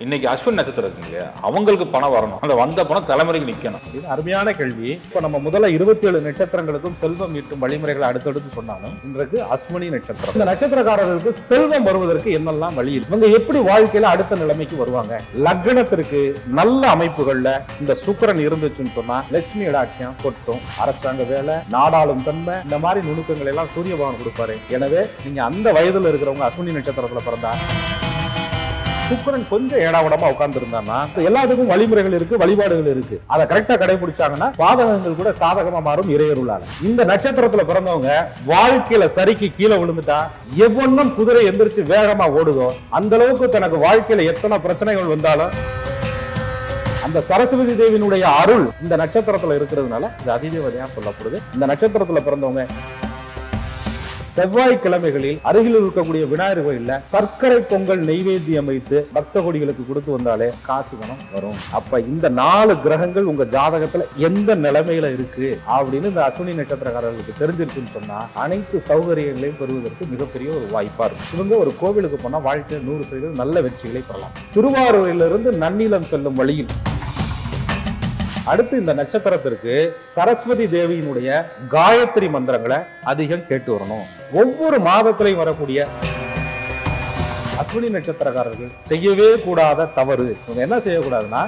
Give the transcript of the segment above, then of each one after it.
இன்னைக்கு அஸ்வின் நட்சத்திரம் இருக்குங்க இல்லையா? அவங்களுக்கு பணம் வரணும். அந்த வந்த பணம் தலைமுறைக்கு நிற்கணும் இது அருமையான கேள்வி. இப்போ நம்ம முதல்ல இருபத்தி ஏழு நட்சத்திரங்களுக்கும் செல்வம் ஈட்டும் வழிமுறைகளை அடுத்தடுத்து சொன்னாலும் இன்றைக்கு அஸ்வினி நட்சத்திரம். இந்த நட்சத்திரக்காரர்களுக்கு செல்வம் வருவதற்கு என்னெல்லாம் வழி இவங்க எப்படி வாழ்க்கையில அடுத்த நிலைமைக்கு வருவாங்க? லக்னத்திற்கு நல்ல அமைப்புகள்ல இந்த சுக்கரன் இருந்துச்சுன்னு சொன்னா லட்சுமி இடாட்சியம் கொட்டும் அரசாங்க வேலை நாடாளும் தன்மை இந்த மாதிரி நுணுக்கங்கள் எல்லாம் சூரிய பகவான் கொடுப்பாரு. எனவே நீங்க அந்த வயதுல இருக்கிறவங்க அஸ்வினி நட்சத்திரத்துல பிறந்தா சுக்கரன் கொஞ்சம் ஏடாவிடமா உட்கார்ந்து இருந்தான்னா எல்லாத்துக்கும் வழிமுறைகள் இருக்கு வழிபாடுகள் இருக்கு. அதை கரெக்டா கடைபிடிச்சாங்கன்னா பாதகங்கள் கூட சாதகமா மாறும் இறையருளால. இந்த நட்சத்திரத்துல பிறந்தவங்க வாழ்க்கையில சரிக்கு கீழே விழுந்துட்டா எவ்வளவு குதிரை எந்திரிச்சு வேகமா ஓடுதோ அந்த அளவுக்கு தனக்கு வாழ்க்கையில எத்தனை பிரச்சனைகள் வந்தாலும் அந்த சரஸ்வதி தேவியினுடைய அருள் இந்த நட்சத்திரத்துல இருக்கிறதுனால இது அதிதேவதையா சொல்லப்படுது. இந்த நட்சத்திரத்துல பிறந்தவங்க செவ்வாய்க்கிழமைகளில் அருகில் இருக்கக்கூடிய விநாயகர் கோயில்ல சர்க்கரை பொங்கல் நெய்வேத்தியம் வைத்து பக்த கொடிகளுக்கு கொடுத்து வந்தாலே காசு பணம் வரும். அப்ப இந்த நாலு கிரகங்கள் உங்க ஜாதகத்துல எந்த நிலைமையில இருக்கு அப்படின்னு இந்த அஸ்வினி நட்சத்திரக்காரர்களுக்கு தெரிஞ்சிருச்சுன்னு சொன்னா அனைத்து சௌகரியங்களையும் பெறுவதற்கு மிகப்பெரிய ஒரு வாய்ப்பா இருக்கும். இவங்க ஒரு கோவிலுக்கு போனா வாழ்க்கையில் நூறு சதவீதம் நல்ல வெற்றிகளை பெறலாம். திருவாரூரிலிருந்து நன்னிலம் செல்லும் வழியில் அடுத்து இந்த நட்சத்திரத்திற்கு சரஸ்வதி தேவியினுடைய காயத்ரி மந்திரங்களை அதிகம் கேட்டு வரணும். ஒவ்வொரு மாதத்திலையும் வரக்கூடிய அஸ்வினி நட்சத்திரக்காரர்கள் செய்யவே கூடாத தவறு. இவங்க என்ன செய்யக்கூடாதுன்னா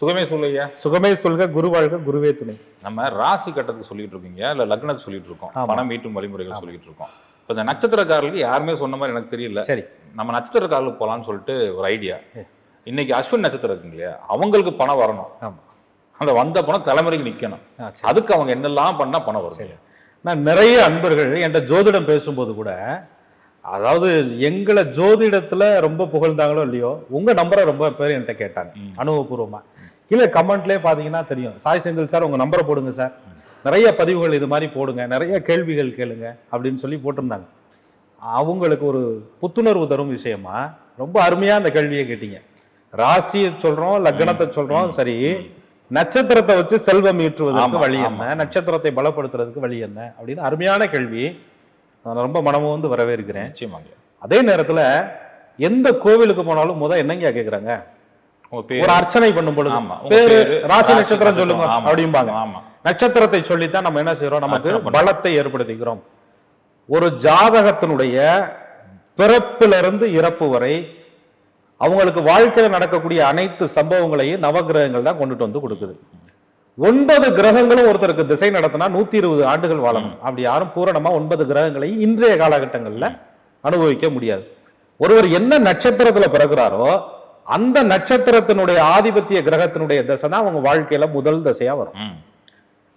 சுகமே சொல்லுங்க சுகமே சொல்க குரு வாழ்க குருவே துணை. நம்ம ராசி கட்டத்துக்கு சொல்லிட்டு இருக்கீங்க இல்ல லக்னத்தை சொல்லிட்டு இருக்கோம். பணம் மீட்டும் வழிமுறைகள் சொல்லிட்டு இருக்கோம். இப்ப இந்த நட்சத்திரக்காரர்களுக்கு யாருமே சொன்ன மாதிரி எனக்கு தெரியல. சரி. நம்ம நட்சத்திரக்காரர்களுக்கு போலாம்னு சொல்லிட்டு ஒரு ஐடியா இன்னைக்கு அஸ்வின் நட்சத்திரம் இருக்குங்க இல்லையா அவங்களுக்கு பணம் வரணும். அந்த வந்த பணம் தலைமுறைக்கு சரி. அதுக்கு அவங்க என்னெல்லாம் பண்ணா பணம் வரும் நான் நிறைய அன்பர்கள் என்கிட்ட ஜோதிடம் பேசும்போது கூட அதாவது எங்களை ஜோதிடத்துல ரொம்ப புகழ்ந்தாங்களோ இல்லையோ உங்க நம்பரை ரொம்ப பேர் என்கிட்ட கேட்டாங்க. ம். அனுபவபூர்வமா. கீழே கமெண்ட்லேயே பாத்தீங்கன்னா தெரியும். சாய் செந்தில் சார் உங்க நம்பரை போடுங்க சார். நிறைய பதிவுகள் இது மாதிரி போடுங்க. நிறைய கேள்விகள் கேளுங்க அப்படின்னு சொல்லி போட்டிருந்தாங்க. அவங்களுக்கு ஒரு புத்துணர்வு தரும் விஷயமா ரொம்ப அருமையா அந்த கேள்வியை கேட்டீங்க. ராசியை சொல்றோம் லக்னத்தை சொல்றோம் சரி. நட்சத்திரத்தை வச்சு செல்வம் ஈற்றுவதற்கு வழி. என்ன? நட்சத்திரத்தை பலப்படுத்துறதுக்கு வழி என்ன? அப்படின்னு அருமையான கேள்வி. நான் ரொம்ப மனமும் வந்து வரவேற்கிறேன். நிச்சயமாங்க அதே நேரத்துல எந்த கோவிலுக்கு போனாலும் முத என்னங்க கேக்குறாங்க? ஒரு அர்ச்சனை பண்ணும் பொழுது. பேரு ராசி நட்சத்திரம் சொல்லுங்க அப்படிம்பாங்க. ஆமா. நட்சத்திரத்தை சொல்லித்தான் நம்ம என்ன செய்யறோம் நமக்கு. பலத்தை ஏற்படுத்திக்கிறோம். ஒரு ஜாதகத்தினுடைய பிறப்பிலிருந்து இறப்பு வரை அவங்களுக்கு வாழ்க்கையில நடக்கக்கூடிய அனைத்து சம்பவங்களையும் நவகிரகங்கள் தான் கொண்டுட்டு வந்து கொடுக்குது. ஒன்பது கிரகங்களும் ஒருத்தருக்கு திசை நடத்தினா நூத்தி இருபது ஆண்டுகள் வாழணும். அப்படி யாரும் பூரணமா ஒன்பது கிரகங்களை இன்றைய காலகட்டங்கள்ல அனுபவிக்க முடியாது. ஒருவர் என்ன நட்சத்திரத்துல பிறகுறாரோ அந்த நட்சத்திரத்தினுடைய ஆதிபத்திய கிரகத்தினுடைய திசை தான் அவங்க வாழ்க்கையில முதல் திசையா வரும்.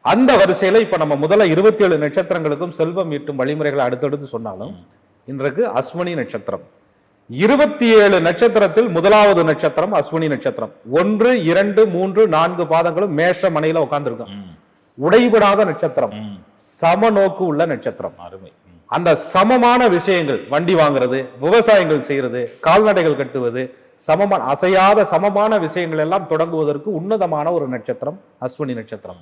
அந்த வரிசையில இப்ப நம்ம முதல்ல இருபத்தி ஏழு நட்சத்திரங்களுக்கும் செல்வம் ஈட்டும் வழிமுறைகளை அடுத்தடுத்து சொன்னாலும் இன்றைக்கு அஸ்வினி நட்சத்திரம். இருபத்தி ஏழு நட்சத்திரத்தில் முதலாவது நட்சத்திரம் அஸ்வினி நட்சத்திரம் ஒன்று இரண்டு மூன்று நான்கு பாதங்களும் மேஷ மனையில உட்கார்ந்துருக்கும். உடைபடாத நட்சத்திரம் ம். சமநோக்கு உள்ள நட்சத்திரம் அருமை. அந்த சமமான விஷயங்கள் வண்டி வாங்குறது விவசாயங்கள் செய்யறது கால்நடைகள் கட்டுவது சமமான அசையாத சமமான விஷயங்கள் எல்லாம் தொடங்குவதற்கு உன்னதமான ஒரு நட்சத்திரம் அஸ்வினி நட்சத்திரம்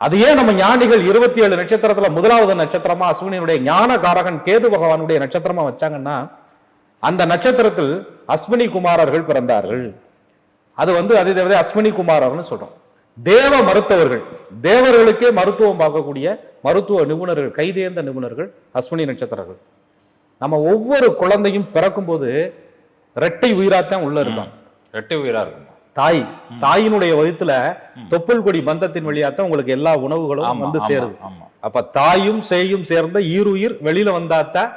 அது ஏன் நம்ம ஞானிகள் இருபத்தி ஏழு நட்சத்திரத்துல முதலாவது நட்சத்திரமா அஸ்வினியுடைய ஞான காரகன் கேது பகவானுடைய நட்சத்திரமா வச்சாங்கன்னா அந்த நட்சத்திரத்தில் அஸ்வினி குமாரர்கள் பிறந்தார்கள். அது வந்து அதிதேவதை அஸ்வினி குமாரர்னு சொல்றோம். தேவ மருத்துவர்கள் தேவர்களுக்கே மருத்துவம் பார்க்கக்கூடிய மருத்துவ நிபுணர்கள் கைதேர்ந்த நிபுணர்கள் அஸ்வினி நட்சத்திரர்கள். நம்ம ஒவ்வொரு குழந்தையும் பிறக்கும்போது இரட்டை உயிராத்தான் உள்ள இருக்கும். ரெட்டை உயிரா இருக்குமா. தாய் தாயினுடைய வயித்துல தொப்புள் கொடி பந்தத்தின் வழியாத்தான் உங்களுக்கு எல்லா உணவுகளும் வந்து சேருது. அப்ப தாயும் சேயும் சேர்ந்த ஈருயிர் வெளியில வந்தாத்தான்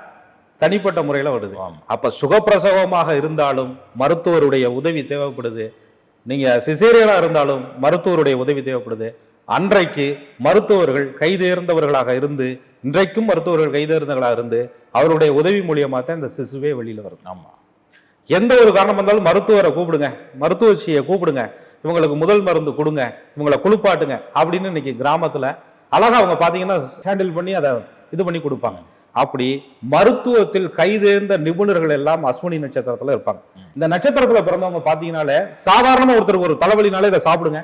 தனிப்பட்ட முறையில வருது. அப்ப சுகப்பிரசவமாக இருந்தாலும் மருத்துவருடைய உதவி தேவைப்படுது. நீங்க சிசேரியனா இருந்தாலும் மருத்துவருடைய உதவி தேவைப்படுது. அன்றைக்கு மருத்துவர்கள் கைதேர்ந்தவர்களாக இருந்து இன்றைக்கும் மருத்துவர்கள் கைதேர்ந்தவர்களாக இருந்து அவருடைய உதவி மூலியமா தான் இந்த சிசுவே வெளியில வருது. ஆமா. எந்த ஒரு காரணம் வந்தாலும் மருத்துவரை கூப்பிடுங்க. மருத்துவச்சியை கூப்பிடுங்க. இவங்களுக்கு முதல் மருந்து கொடுங்க. இவங்களை குளிப்பாட்டுங்க அப்படின்னு இன்னைக்கு கிராமத்துல அழகா அவங்க பாத்தீங்கன்னா ஹேண்டில் பண்ணி அதை இது பண்ணி கொடுப்பாங்க. அப்படி மருத்துவத்தில் கைதேர்ந்த நிபுணர்கள் எல்லாம் அஸ்வினி நட்சத்திரத்துல இருப்பாங்க. இந்த நட்சத்திரத்துல பிறந்தவங்க பாத்தீங்கன்னாலே சாதாரணமா ஒருத்தருக்கு ஒரு தலைவலினாலே இதை சாப்பிடுங்க.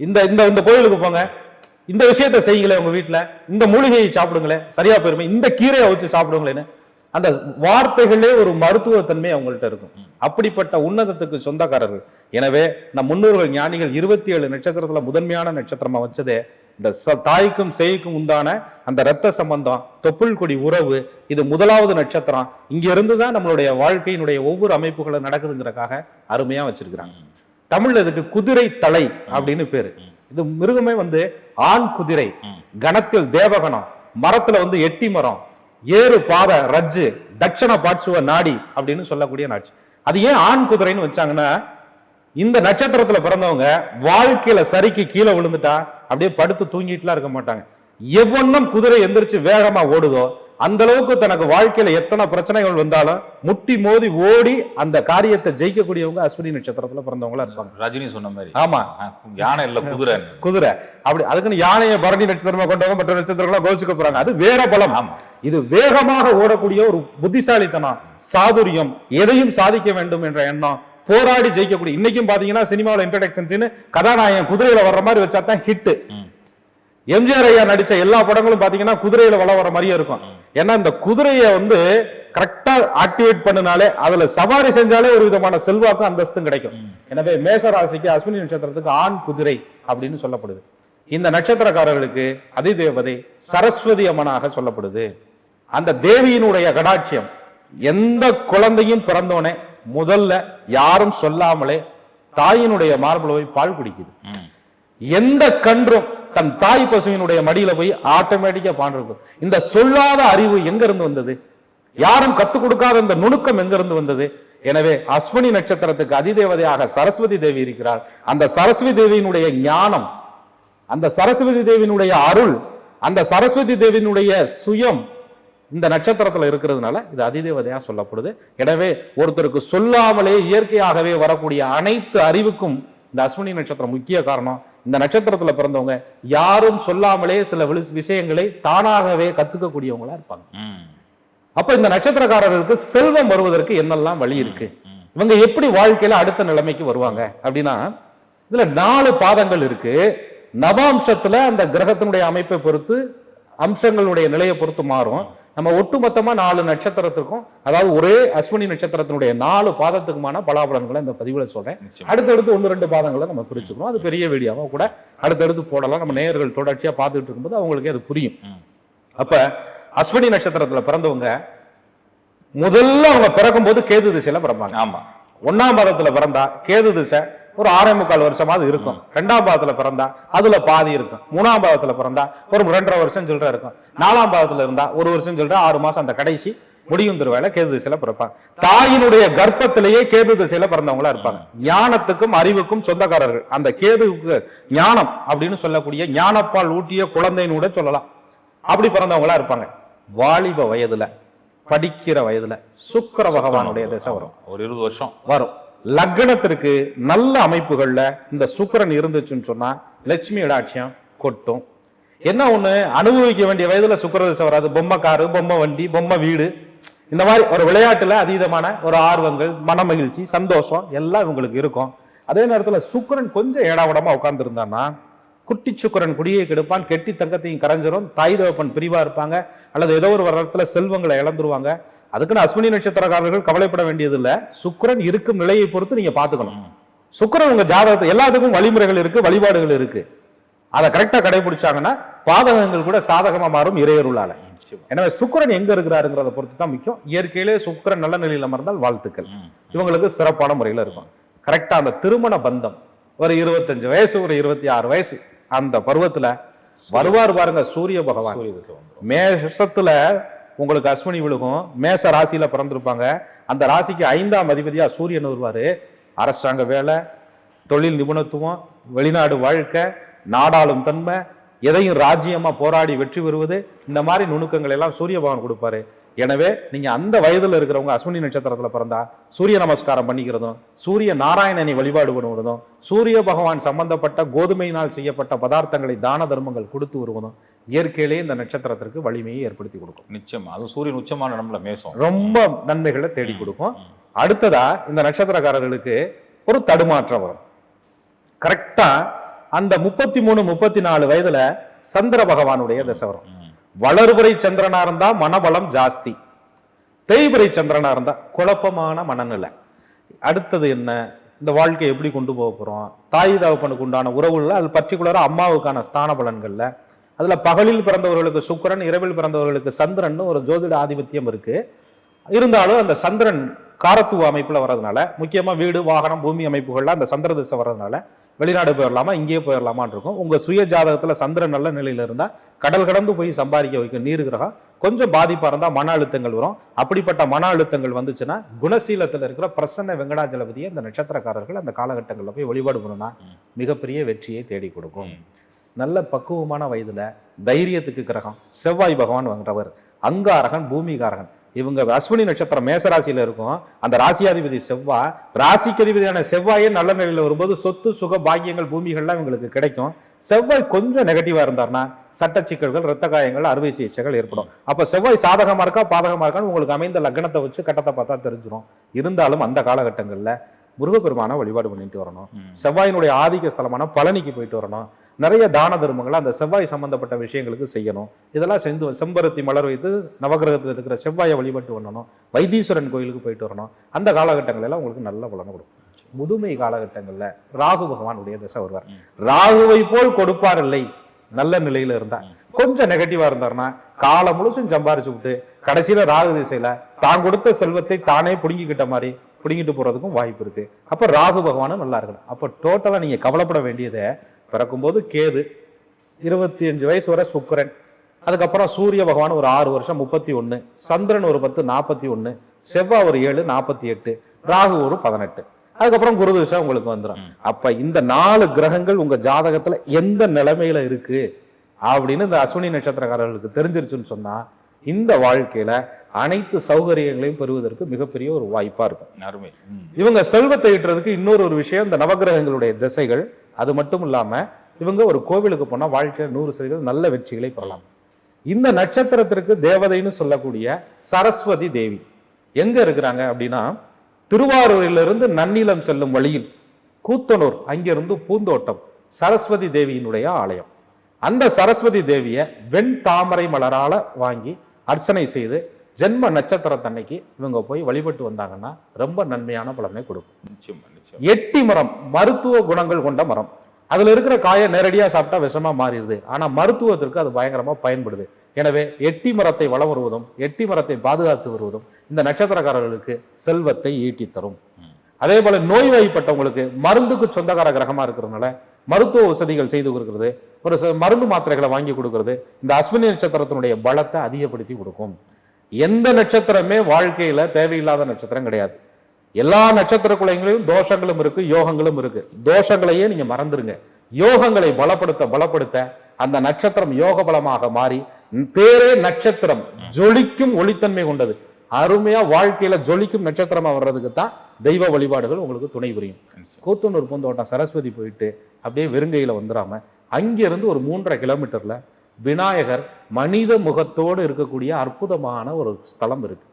இந்த இந்த இந்த கோயிலுக்கு போங்க. இந்த விஷயத்தை செய்யுங்களேன் உங்க வீட்டுல இந்த மூலிகையை சாப்பிடுங்களேன். சரியா போயிருமே இந்த கீரையை வச்சு சாப்பிடுங்களேன்னு அந்த வார்த்தைகளே ஒரு மருத்துவத்தன்மை அவங்கள்ட்ட இருக்கும். அப்படிப்பட்ட உன்னதத்துக்கு சொந்தக்காரர்கள். எனவே நம் முன்னோர்கள் ஞானிகள் இருபத்தி ஏழு நட்சத்திரத்துல முதன்மையான நட்சத்திரமா வச்சதே இந்த தாய்க்கும் சேய்க்கும் உண்டான அந்த இரத்த சம்பந்தம் தொப்புள் கொடி உறவு இது முதலாவது நட்சத்திரம். இங்கிருந்து தான் நம்மளுடைய வாழ்க்கையினுடைய ஒவ்வொரு அமைப்புகளும் நடக்குதுங்கிறக்காக அருமையா வச்சிருக்கிறாங்க. தமிழ்ல இதுக்கு குதிரை தலை அப்படின்னு பேரு. இது மிருகமே வந்து ஆண் குதிரை கணத்தில் தேவகணம் மரத்துல வந்து எட்டி மரம் ஏறு பாத ரஜ்ஜு தட்சண பாட்சுவ நாடி அப்படின்னு சொல்லக்கூடிய நாட்சி. அது ஏன் ஆண் குதிரைன்னு வச்சாங்கன்னா இந்த நட்சத்திரத்துல பிறந்தவங்க வாழ்க்கையில சரிக்கு கீழே விழுந்துட்டா அப்படியே படுத்து தூங்கிட்டுலாம் இருக்க மாட்டாங்க. எவ்வண்ணம் குதிரை எந்திரிச்சு வேகமா ஓடுதோ அந்த அளவுக்கு தனக்கு வாழ்க்கையில எத்தனை பிரச்சனைகள் வந்தாலும் முட்டி மோதி ஓடி அந்த காரியத்தை ஜெயிக்கக்கூடியவங்க அஸ்வினி நட்சத்திரத்துல பிறந்தவங்களா இருப்பாங்க. ரஜினி சொன்ன மாதிரி. ஆமா. யானை இல்ல குதிரை. குதிரை. அப்படி அதுக்குன்னு யானையை பரணி நட்சத்திரமா கொண்டவங்க மற்ற நட்சத்திரங்களா கோச்சுக்க போறாங்க அது வேற பலம். ஆமா. இது வேகமாக ஓடக்கூடிய ஒரு புத்திசாலித்தனம் சாதுரியம் எதையும் சாதிக்க வேண்டும் என்ற எண்ணம் போராடி ஜெயிக்கக்கூடிய இன்னைக்கும் பாத்தீங்கன்னா சினிமாவில் இன்ட்ரடக்ஷன்ஸ் கதாநாயகன் குதிரையில வர்ற மாதிரி வச்சா தான் ஹிட் எம்ஜிஆர் ஐயா நடிச்ச எல்லா படங்களும் பாத்தீங்கன்னா குதிரையில வள வர மாதிரியே இருக்கும். ஏன்னா இந்த குதிரையை வந்து கரெக்டா ஆக்டிவேட் பண்ணினாலே அதுல சவாரி செஞ்சாலே ஒரு விதமான செல்வாக்கும் அந்தஸ்தும் கிடைக்கும். எனவே மேச ராசிக்கு அஸ்வினி நட்சத்திரத்துக்கு ஆண் குதிரை அப்படின்னு சொல்லப்படுது. இந்த நட்சத்திரக்காரர்களுக்கு அதிதேவதை சரஸ்வதி அம்மனாக சொல்லப்படுது. அந்த தேவியினுடைய கடாட்சியம் எந்த குழந்தையும் பிறந்தோனே முதல்ல யாரும் சொல்லாமலே தாயினுடைய மார்பில் போய் பால் குடிக்குது. எந்த கன்றும் தன் தாய் பசுவினுடைய மடியில போய் ஆட்டோமேட்டிக்கா பாண்டிருக்கும் இந்த சொல்லாத அறிவு எங்க இருந்து வந்தது? யாரும் கத்துக் கொடுக்காத இந்த நுணுக்கம் எங்க இருந்து வந்தது? எனவே அஸ்வினி நட்சத்திரத்துக்கு அதிதேவதையாக சரஸ்வதி தேவி இருக்கிறார். அந்த சரஸ்வதி தேவியினுடைய ஞானம் அந்த சரஸ்வதி தேவியினுடைய அருள் அந்த சரஸ்வதி தேவியினுடைய சுயம் இந்த நட்சத்திரத்துல இருக்கிறதுனால இது அதிதேவதையா சொல்லப்படுது. எனவே ஒருத்தருக்கு சொல்லாமலே இயற்கையாகவே வரக்கூடிய அனைத்து அறிவுக்கும் இந்த அஸ்வினி நட்சத்திரம் முக்கிய காரணம். இந்த நட்சத்திரத்துல பிறந்தவங்க யாரும் சொல்லாமலே சில விஷயங்களை தானாகவே கத்துக்கக்கூடியவங்களா இருப்பாங்க. அப்ப இந்த நட்சத்திரக்காரர்களுக்கு செல்வம் வருவதற்கு என்னெல்லாம் வழி இருக்கு. இவங்க எப்படி வாழ்க்கையில அடுத்த நிலைமைக்கு வருவாங்க? அப்படின்னா இதுல நாலு பாதங்கள் இருக்கு. நவாம்சத்துல அந்த கிரகத்தினுடைய அமைப்பை பொறுத்து அம்சங்களுடைய நிலையை பொறுத்து மாறும். நம்ம ஒட்டுமொத்தமா நாலு நட்சத்திரத்துக்கும் அதாவது ஒரே அஸ்வினி நட்சத்திரத்தினுடைய நாலு பாதத்துக்குமான பலாபலன்களை இந்த பதிவுல சொல்றேன். நிச்சயமா. அடுத்தடுத்து ஒன்று ரெண்டு பாதங்களை நம்ம பிரிச்சுக்கணும். அது பெரிய வீடியோவா கூட அடுத்தடுத்து போடலாம். நம்ம நேயர்கள் தொடர்ச்சியா பார்த்துட்டு இருக்கும்போது அவங்களுக்கே அது புரியும். அப்ப அஸ்வினி நட்சத்திரத்துல பிறந்தவங்க முதல்ல அவங்க பிறக்கும்போது கேது திசையில பிறப்பாங்க. ஆமா. ஒன்னாம் பாதத்துல பிறந்தா கேது திசை ஒரு ஆறே முக்கால் வருஷமாவது இருக்கும். ரெண்டாம் பாதத்துல பிறந்தா அதுல பாதி இருக்கும். மூணாம் பாதத்துல பிறந்தா ஒரு ரெண்டரை வருஷம் சில்லற இருக்கும். நாலாம் பாதத்துல இருந்தா ஒரு வருஷம் சில்லற ஆறு மாசம் அந்த கடைசி முடியும் திருவேளை கேது திசையில பிறப்பாங்க தாயினுடைய கர்ப்பத்திலேயே கேது திசையில பிறந்தவங்களா இருப்பாங்க. ஞானத்துக்கும் அறிவுக்கும் சொந்தக்காரர்கள். அந்த கேதுவுக்கு ஞானம் அப்படின்னு சொல்லக்கூடிய ஞானப்பால் ஊட்டிய குழந்தைன்னு கூட சொல்லலாம். அப்படி பிறந்தவங்களா இருப்பாங்க. வாலிப வயதுல படிக்கிற வயதுல சுக்கிர பகவானுடைய திசை வரும். ஒரு இருபது வருஷம். வரும். லக்னத்திற்கு நல்ல அமைப்புகளில் இந்த சுக்கரன் இருந்துச்சுன்னு சொன்னால் லட்சுமி இடாட்சியம் கொட்டும். என்ன ஒன்று அனுபவிக்க வேண்டிய வயதில் சுக்கரதிசை வராது. பொம்மை காரு பொம்மை வண்டி பொம்மை வீடு. இந்த மாதிரி ஒரு விளையாட்டில் அதீதமான ஒரு ஆர்வங்கள் மன மகிழ்ச்சி சந்தோஷம் எல்லாம் இவங்களுக்கு இருக்கும். அதே நேரத்தில் சுக்கரன் கொஞ்சம் ஏடாவிடமாக உட்காந்துருந்தான்னா குட்டி சுக்கிரன் குடியை கெடுப்பான் கெட்டி தங்கத்தையும் கரைஞ்சிரும். தாய் தகப்பன் பிரிவாக இருப்பாங்க. அல்லது ஏதோ ஒரு இடத்துல செல்வங்களை இழந்துருவாங்க. அதுக்குன்னு அஸ்வினி நட்சத்திரக்காரர்கள் கவலைப்பட வேண்டியது இல்ல சுக்கிரன் இருக்கும் நிலையை பொறுத்து நீங்க பாத்துக்கணும் சுக்கிரன் உங்க ஜாதகத்தை எல்லாத்துக்கும் வழிமுறைகள் இருக்கு வழிபாடுகள் இருக்கு. அதை கரெக்டா கடைபிடிச்சாங்கன்னா பாதகங்கள் கூட சாதகமா மாறும் இறையருளால. எனவே சுக்கிரன் எங்க இருக்கிறாருங்கிறத பொறுத்து தான் முக்கியம். இயற்கையிலே சுக்கிரன் நல்ல நிலையில அமர்ந்தால் வாழ்த்துக்கள். இவங்களுக்கு சிறப்பான முறையில இருக்கும். கரெக்டா அந்த திருமண பந்தம். ஒரு இருபத்தஞ்சு வயசு ஒரு இருபத்தி ஆறு வயசு அந்த பருவத்துல வருவார் பாருங்க சூரிய பகவான். மேஷத்துல உங்களுக்கு அஸ்வினி விழுகும் மேச ராசியில் பிறந்திருப்பாங்க. அந்த ராசிக்கு ஐந்தாம் அதிபதியாக சூரியன் வருவார். அரசாங்க வேலை தொழில் நிபுணத்துவம் வெளிநாடு வாழ்க்கை நாடாளும் தன்மை எதையும் ராஜ்யமாக போராடி வெற்றி பெறுவது இந்த மாதிரி நுணுக்கங்கள் எல்லாம் சூரிய பகவான் கொடுப்பாரு. எனவே நீங்கள் அந்த வயதில் இருக்கிறவங்க அஸ்வினி நட்சத்திரத்தில் பிறந்தா சூரிய நமஸ்காரம் பண்ணிக்கிறதும் சூரிய நாராயணனை வழிபாடு பண்ணுவதும் சூரிய பகவான் சம்பந்தப்பட்ட கோதுமையினால் செய்யப்பட்ட பதார்த்தங்களை தான தர்மங்கள் கொடுத்து வருவதும் இயற்கையிலே இந்த நட்சத்திரத்திற்கு வலிமையை ஏற்படுத்தி கொடுக்கும். நிச்சயமா. அதுவும் சூரியன் உச்சமான இடம்ல மேசம். ரொம்ப நன்மைகளை தேடி கொடுக்கும். அடுத்ததா இந்த நட்சத்திரக்காரர்களுக்கு ஒரு தடுமாற்றம் வரும். கரெக்டா அந்த முப்பத்தி மூணு முப்பத்தி நாலு வயதுல சந்திர பகவானுடைய தசை வரும். வளர்புரை சந்திரனா இருந்தா மனபலம் ஜாஸ்தி. தேய்பிரை சந்திரனா இருந்தா குழப்பமான மனநிலை. அடுத்தது என்ன? இந்த வாழ்க்கையை எப்படி கொண்டு போக போறோம்? தாய் தகப்பனுக்கு உண்டான உறவுல அது பர்டிகுலரா அம்மாவுக்கான ஸ்தான பலன்கள்ல அதுல பகலில் பிறந்தவர்களுக்கு சுக்கிரன் இரவில் பிறந்தவர்களுக்கு சந்திரன் ஒரு ஜோதிட ஆதிபத்தியம் இருக்கு. இருந்தாலும் அந்த சந்திரன் காரத்துவ அமைப்புல வர்றதுனால முக்கியமா வீடு வாகனம் பூமி அமைப்புகள்ல அந்த சந்திர திசை வர்றதுனால வெளிநாடு போயிடலாமா இங்கேயே போயிடலாமான்னு இருக்கும். உங்க சுய ஜாதகத்துல சந்திரன் நல்ல நிலையில இருந்தா கடல் கடந்து போய் சம்பாதிக்க வைக்கும் நீர் கிரகம் கொஞ்சம் பாதிப்பா இருந்தா மன அழுத்தங்கள் வரும். அப்படிப்பட்ட மன அழுத்தங்கள் வந்துச்சுன்னா குணசீலத்துல இருக்கிற பிரசன்ன வெங்கடாஜலபதியை இந்த நட்சத்திரக்காரர்கள் அந்த காலகட்டங்களில் போய் வழிபாடு பண்ணுனா மிகப்பெரிய வெற்றியை தேடி கொடுக்கும். நல்ல பக்குவமான வயதுல தைரியத்துக்கு கிரகம். செவ்வாய் பகவான் வந்தவர். அங்காரகன் பூமிகாரகன். இவங்க அஸ்வினி நட்சத்திரம் மேசராசியில இருக்கும். அந்த ராசியாதிபதி செவ்வாய் ராசிக்கு அதிபதியான செவ்வாயே நல்ல நிலையில வரும்போது சொத்து சுக பாக்கியங்கள் பூமிகள்லாம் இவங்களுக்கு கிடைக்கும். செவ்வாய் கொஞ்சம் நெகட்டிவா இருந்தாருன்னா சட்ட சிக்கல்கள் இரத்த காயங்கள் அறுவை சிகிச்சைகள் ஏற்படும். அப்ப செவ்வாய் சாதகமா இருக்கா பாதகமா இருக்கான்னு உங்களுக்கு அமைந்த லக்னத்தை வச்சு கட்டத்தை பார்த்தா தெரிஞ்சிடும் இருந்தாலும் அந்த காலகட்டங்கள்ல முருகப்பெருமான வழிபாடு பண்ணிட்டு வரணும். செவ்வாயினுடைய ஆதிக்க ஸ்தலமான பழனிக்கு போயிட்டு வரணும். நிறைய தான தர்மங்களை அந்த செவ்வாய் சம்பந்தப்பட்ட விஷயங்களுக்கு செய்யணும். இதெல்லாம் செஞ்சு செம்பருத்தி மலர் வைத்து நவகிரகத்தில் இருக்கிற செவ்வாயை வழிபட்டு வரணும். வைத்தீஸ்வரன் கோயிலுக்கு போயிட்டு வரணும். அந்த காலகட்டங்களெல்லாம் உங்களுக்கு நல்ல பலனை கொடுக்கும். முதுமை காலகட்டங்கள்ல ராகு பகவானுடைய திசை வருவார். ராகுவை போல் கொடுப்பார் இல்லை. நல்ல நிலையில இருந்தா கொஞ்சம் நெகட்டிவா இருந்தாருன்னா காலம் முழுசும் சம்பாரிச்சு விட்டு கடைசியில ராகு திசையில தான் கொடுத்த செல்வத்தை தானே புடுங்கிக்கிட்ட மாதிரி புடுங்கிட்டு போறதுக்கும் வாய்ப்பு இருக்கு. அப்ப ராகு பகவானும் நல்லா இருக்கணும். அப்ப டோட்டலா நீங்க கவலைப்பட வேண்டியதை பிறக்கும்போது கேது இருபத்தி அஞ்சு வயசு வரை சுக்கிரன் அதுக்கப்புறம் சூரிய பகவான் ஒரு ஆறு வருஷம் முப்பத்தி ஒண்ணு சந்திரன் ஒரு பத்து நாற்பத்தி ஒண்ணு செவ்வாய் ஒரு ஏழு நாற்பத்தி எட்டு ராகு ஒரு பதினெட்டு அதுக்கப்புறம் குரு திசை உங்களுக்கு வந்துடும். அப்ப இந்த நாலு கிரகங்கள் உங்க ஜாதகத்துல எந்த நிலைமையில இருக்கு அப்படின்னு இந்த அஸ்வினி நட்சத்திரக்காரர்களுக்கு தெரிஞ்சிருச்சுன்னு சொன்னா இந்த வாழ்க்கையில அனைத்து சௌகரியங்களையும் பெறுவதற்கு மிகப்பெரிய ஒரு வாய்ப்பா இருக்கும் அருமை. இவங்க செல்வத்தை ஈட்டுறதுக்கு இன்னொரு ஒரு விஷயம் இந்த நவகிரகங்களுடைய திசைகள் அது மட்டும் இல்லாமல் இவங்க ஒரு கோவிலுக்கு போனால் வாழ்க்கையில் நூறு சதவீதம் நல்ல வெற்றிகளை பெறலாம். இந்த நட்சத்திரத்திற்கு தேவதைன்னு சொல்லக்கூடிய சரஸ்வதி தேவி. எங்கே இருக்கிறாங்க அப்படின்னா திருவாரூரிலிருந்து நன்னிலம் செல்லும் வழியில் கூத்தனூர் அங்கிருந்து பூந்தோட்டம் சரஸ்வதி தேவியினுடைய ஆலயம். அந்த சரஸ்வதி தேவியை வெண் தாமரை மலரால் வாங்கி அர்ச்சனை செய்து ஜென்ம நட்சத்திரத்தன்னைக்கு இவங்க போய் வழிபட்டு வந்தாங்கன்னா ரொம்ப நன்மையான பலனை கொடுக்கும். நிச்சயமா எட்டி மரம் மருத்துவ குணங்கள் கொண்ட மரம். அதுல இருக்கிற காயை நேரடியா சாப்பிட்டா விஷமா மாறிடுது. ஆனா மருத்துவத்திற்கு அது பயங்கரமா பயன்படுது. எனவே எட்டி மரத்தை வளம் வருவதும் எட்டி மரத்தை பாதுகாத்து வருவதும் இந்த நட்சத்திரக்காரர்களுக்கு செல்வத்தை ஈட்டி தரும். அதே போல நோய்வாய்ப்பட்டவங்களுக்கு மருந்துக்கு சொந்தக்கார கிரகமா இருக்கிறதுனால மருத்துவ வசதிகள் செய்து கொடுக்கிறது ஒரு சில மருந்து மாத்திரைகளை வாங்கி கொடுக்கறது இந்த அஸ்வினி நட்சத்திரத்தினுடைய பலத்தை அதிகப்படுத்தி கொடுக்கும். எந்த நட்சத்திரமே வாழ்க்கையில தேவையில்லாத நட்சத்திரம் கிடையாது. எல்லா நட்சத்திர குலைகளையும் தோஷங்களும் இருக்கு யோகங்களும் இருக்கு. தோஷங்களையே நீங்க மறந்துருங்க. யோகங்களை பலப்படுத்த பலப்படுத்த அந்த நட்சத்திரம் யோக பலமாக மாறி பேரே நட்சத்திரம் ஜொலிக்கும் ஒளித்தன்மை கொண்டது. அருமையா வாழ்க்கையில ஜொலிக்கும் நட்சத்திரமா வர்றதுக்கு தான் தெய்வ வழிபாடுகள் உங்களுக்கு துணை புரியும். கூத்தனூர் பூந்தோட்டம் சரஸ்வதி போயிட்டு அப்படியே வெறுங்கையில வந்துடாம அங்கிருந்து ஒரு மூன்றரை கிலோமீட்டர்ல விநாயகர் மனித முகத்தோடு இருக்கக்கூடிய அற்புதமான ஒரு ஸ்தலம் இருக்கு.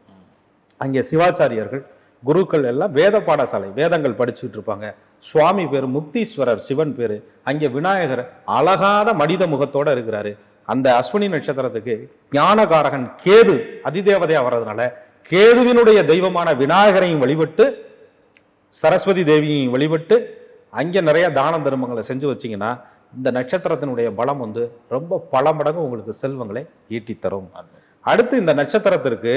அங்கே சிவாச்சாரியர்கள் குருக்கள் எல்லாம் வேத பாடசாலை வேதங்கள் படிச்சுட்டு இருப்பாங்க. சுவாமி பேர் முக்தீஸ்வரர் சிவன் பேர். அங்கே விநாயகர் அழகான மனித முகத்தோடு இருக்கிறாரு. அந்த அஸ்வினி நட்சத்திரத்துக்கு ஞானகாரகன் கேது அதிதேவதையாக வர்றதுனால கேதுவினுடைய தெய்வமான விநாயகரையும் வழிபட்டு சரஸ்வதி தேவியையும் வழிபட்டு அங்கே நிறைய தான தர்மங்களை செஞ்சு வச்சிங்கன்னா இந்த நட்சத்திரத்தினுடைய பலம் வந்து ரொம்ப பல மடங்கு உங்களுக்கு செல்வங்களை ஈட்டித் தரும் அடுத்து இந்த நட்சத்திரத்திற்கு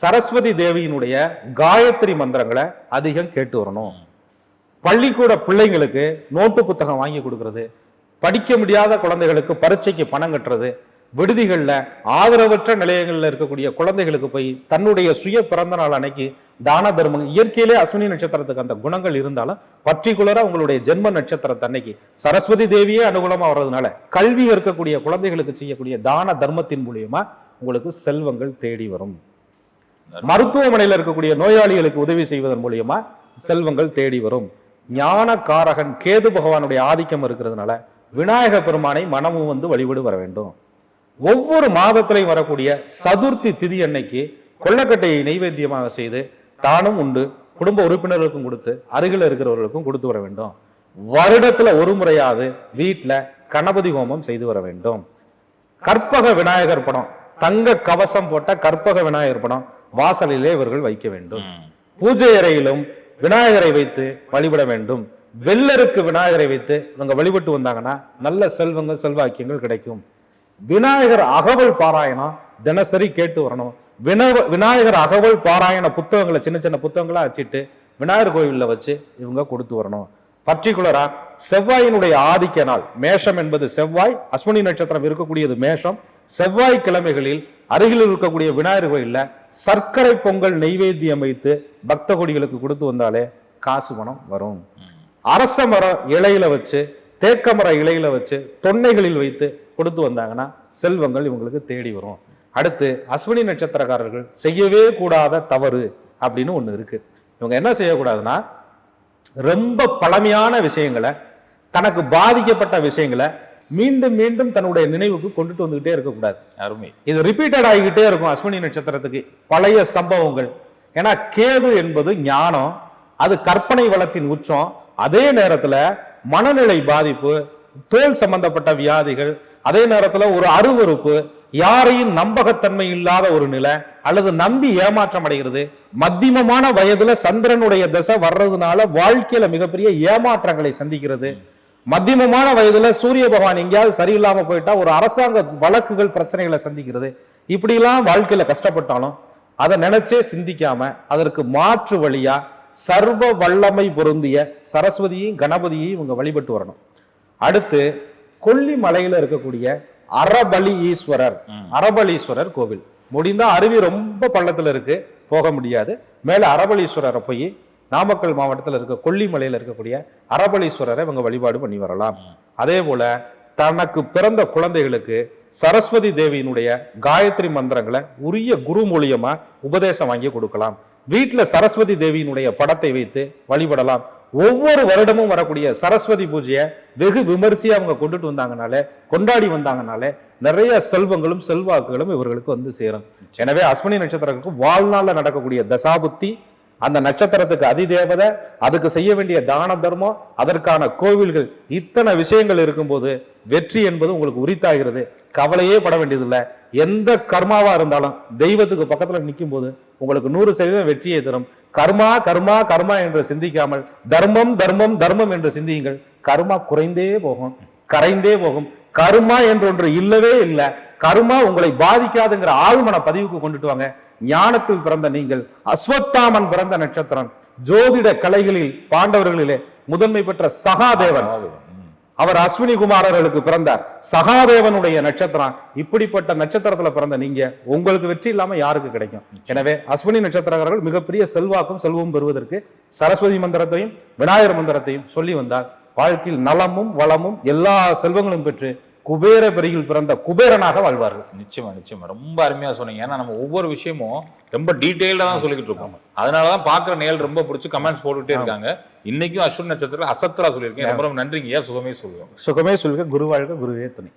சரஸ்வதி தேவியினுடைய காயத்ரி மந்திரங்களை அதிகம் கேட்டு வரணும். பள்ளிக்கூட பிள்ளைங்களுக்கு நோட்டு புத்தகம் வாங்கி கொடுக்கறது. படிக்க முடியாத குழந்தைகளுக்கு பரீட்சைக்கு பணம் கட்டுறது. விடுதிகளில் ஆதரவற்ற நிலையங்களில் இருக்கக்கூடிய குழந்தைகளுக்கு போய் தன்னுடைய சுய பிறந்த நாள் அன்னைக்கு தான தர்மம் இயற்கையிலே அஸ்வினி நட்சத்திரத்துக்கு அந்த குணங்கள் இருந்தாலும் பர்டிகுலராக உங்களுடைய ஜென்ம நட்சத்திரத்தை அன்னைக்கு சரஸ்வதி தேவியே அனுகூலமாக வர்றதுனால கல்வி இருக்கக்கூடிய குழந்தைகளுக்கு செய்யக்கூடிய தான தர்மத்தின் மூலியமா உங்களுக்கு செல்வங்கள் தேடி வரும். மருத்துவமனையில் இருக்கக்கூடிய நோயாளிகளுக்கு உதவி செய்வதன் மூலியமா செல்வங்கள் தேடி வரும். ஞான காரகன் கேது பகவானுடைய ஆதிக்கம் இருக்கிறதுனால விநாயக பெருமானை மனமும் வந்து வழிபடு வர வேண்டும். ஒவ்வொரு மாதத்திலையும் வரக்கூடிய சதுர்த்தி திதி அன்னைக்கு கொள்ளக்கட்டையை நைவேத்தியமாக செய்து தானும் உண்டு குடும்ப உறுப்பினர்களுக்கும் கொடுத்து அருகில் இருக்கிறவர்களுக்கும் கொடுத்து வர வேண்டும். வருடத்துல ஒரு முறையாவது வீட்டுல கணபதி ஹோமம் செய்து வர வேண்டும். கற்பக விநாயகர் படம் தங்க கவசம் போட்ட கற்பக விநாயகர் படம் வாசலிலே இவர்கள் வைக்க வேண்டும். பூஜை அறையிலும் விநாயகரை வைத்து வழிபட வேண்டும். வெள்ளருக்கு விநாயகரை வைத்து இவங்க வழிபட்டு வந்தாங்கன்னா நல்ல செல்வங்கள் செல்வாக்கியங்கள் கிடைக்கும். விநாயகர் அகவல் பாராயணம் தினசரி கேட்டு வரணும். வினவ- விநாயகர் அகவல் பாராயண புத்தகங்களை சின்ன சின்ன புத்தகங்களா வச்சுட்டு விநாயகர் கோவில்ல வச்சு இவங்க கொடுத்து வரணும். பர்டிகுலரா செவ்வாயினுடைய ஆதிக்க நாள் மேஷம் என்பது செவ்வாய் அஸ்வினி நட்சத்திரம் இருக்கக்கூடியது மேஷம். செவ்வாய் கிழமைகளில் அருகில் இருக்கக்கூடிய விநாயகர் கோயிலில் சர்க்கரை பொங்கல் நெய்வேத்தியம் வைத்து பக்த கொடிகளுக்கு கொடுத்து வந்தாலே காசு பணம் வரும். அரச மரம் இலையில வச்சு தேக்க மர இலையில வச்சு தொன்னைகளில் வைத்து கொடுத்து வந்தாங்கன்னா செல்வங்கள் இவங்களுக்கு தேடி வரும். அடுத்து அஸ்வினி நட்சத்திரக்காரர்கள் செய்யவே கூடாத தவறு அப்படின்னு ஒண்ணு இருக்கு. இவங்க என்ன செய்யக்கூடாதுன்னா ரொம்ப பழமையான விஷயங்களை தனக்கு பாதிக்கப்பட்ட விஷயங்களை மீண்டும் மீண்டும் தன்னுடைய நினைவுக்கு கொண்டுட்டு வந்துகிட்டே இருக்கக்கூடாது. அருமை. இது ரிப்பீட்டட் ஆகிக்கிட்டே இருக்கும் அஸ்வினி நட்சத்திரத்துக்கு. பழைய சம்பவங்கள். ஏன்னா கேது என்பது ஞானம் அது கற்பனை வளத்தின் உச்சம். அதே நேரத்துல மனநிலை பாதிப்பு தோல் சம்பந்தப்பட்ட வியாதிகள் அதே நேரத்துல ஒரு அருவருப்பு யாரையும் நம்பகத்தன்மை இல்லாத ஒரு நிலை அல்லது நம்பி ஏமாற்றம் அடைகிறது. மத்தியமமான வயதுல சந்திரனுடைய தசை வர்றதுனால வாழ்க்கையில மிகப்பெரிய ஏமாற்றங்களை சந்திக்கிறது. மத்தியமமான வயதுல சூரிய பகவான் எங்கேயாவது சரியில்லாம போயிட்டா ஒரு அரசாங்க வழக்குகள் பிரச்சனைகளை சந்திக்கிறது. இப்படிலாம் வாழ்க்கையில கஷ்டப்பட்டாலும் அதை நினைச்சே சிந்திக்காம அதற்கு மாற்று வழியா சர்வ வல்லமை பொருந்திய சரஸ்வதியையும் கணபதியையும் இவங்க வழிபட்டு வரணும். அடுத்து கொல்லிமலையில இருக்கக்கூடிய அரபலி ஈஸ்வரர். அரபலீஸ்வரர் கோவில். முடிந்தா அருவி ரொம்ப பள்ளத்துல இருக்கு போக முடியாது. மேல அரபலீஸ்வரரை போய் நாமக்கல் மாவட்டத்தில் இருக்க கொல்லிமலையில இருக்கக்கூடிய அரபலீஸ்வரரை இவங்க வழிபாடு பண்ணி வரலாம். அதே போல தனக்கு பிறந்த குழந்தைகளுக்கு சரஸ்வதி தேவியினுடைய காயத்ரி மந்திரங்களை உரிய குரு மூலியமா உபதேசம் வாங்கி கொடுக்கலாம். வீட்டுல சரஸ்வதி தேவியினுடைய படத்தை வைத்து வழிபடலாம். ஒவ்வொரு வருடமும் வரக்கூடிய சரஸ்வதி பூஜையை வெகு விமரிசையா அவங்க கொண்டுட்டு வந்தாங்கனாலே கொண்டாடி வந்தாங்கனாலே நிறைய செல்வங்களும் செல்வாக்குகளும் இவர்களுக்கு வந்து சேரும். எனவே அஸ்வினி நட்சத்திரத்துக்கு வாழ்நாள்ல நடக்கக்கூடிய தசாபுத்தி அந்த நட்சத்திரத்துக்கு அதிதேவதை அதுக்கு செய்ய வேண்டிய தான தர்மம் அதற்கான கோவில்கள் இத்தனை விஷயங்கள் இருக்கும்போது வெற்றி என்பது உங்களுக்கு உரித்தாகிறது. கவலையே பட வேண்டியதில்லை. எந்த கர்மாவா இருந்தாலும் தெய்வத்துக்கு பக்கத்துல நிற்கும் போது உங்களுக்கு நூறு சதவீதம் வெற்றியை தரும். கர்மா கர்மா கர்மா என்று சிந்திக்காமல் தர்மம் தர்மம் தர்மம் என்று சிந்தியுங்கள். கர்மா குறைந்தே போகும். கரைந்தே போகும். கர்மா என்று ஒன்று இல்லவே இல்லை. கர்மா உங்களை பாதிக்காதுங்கிற ஆழ்மன பதிவுக்கு கொண்டுட்டு வாங்க. ஞானத்தில் பிறந்த நீங்கள் அஸ்வத்தாமன் பிறந்த நட்சத்திரம் ஜோதிட கலைகளில் பாண்டவர்களிலே முதன்மை பெற்ற சகாதேவன். அவர் அஸ்வினி குமாரர்களுக்கு பிறந்தார். சகாதேவனுடைய நட்சத்திரம் இப்படிப்பட்ட நட்சத்திரத்துல பிறந்த நீங்க உங்களுக்கு வெற்றி இல்லாம யாருக்கு கிடைக்கும்? எனவே அஸ்வினி நட்சத்திரக்காரர்கள் மிகப்பெரிய செல்வாக்கும் செல்வமும் பெறுவதற்கு சரஸ்வதி மந்திரத்தையும் விநாயகர் மந்திரத்தையும் சொல்லி வந்தால் வாழ்க்கையில் நலமும் வளமும் எல்லா செல்வங்களும் பெற்று குபேர பெருகில் பிறந்த குபேரனாக வாழ்வார்கள். நிச்சயமா நிச்சயமா. ரொம்ப அருமையா சொன்னீங்க. ஏன்னா நம்ம ஒவ்வொரு விஷயமும் ரொம்ப டீட்டெயில்டா தான் சொல்லிக்கிட்டு இருக்கோம். அதனாலதான் பாக்குற நேயல் ரொம்ப பிடிச்சி கமெண்ட்ஸ் போட்டுட்டே இருக்காங்க. இன்னைக்கும் அஸ்வின் நட்சத்திரம் அசத்தலா சொல்லியிருக்கேன். ரொம்ப ரொம்ப நன்றிங்க ஐயா சுகமே சொல்லுவோம். சுகமே சொல்க. குருவாழ்க குருவே துணை.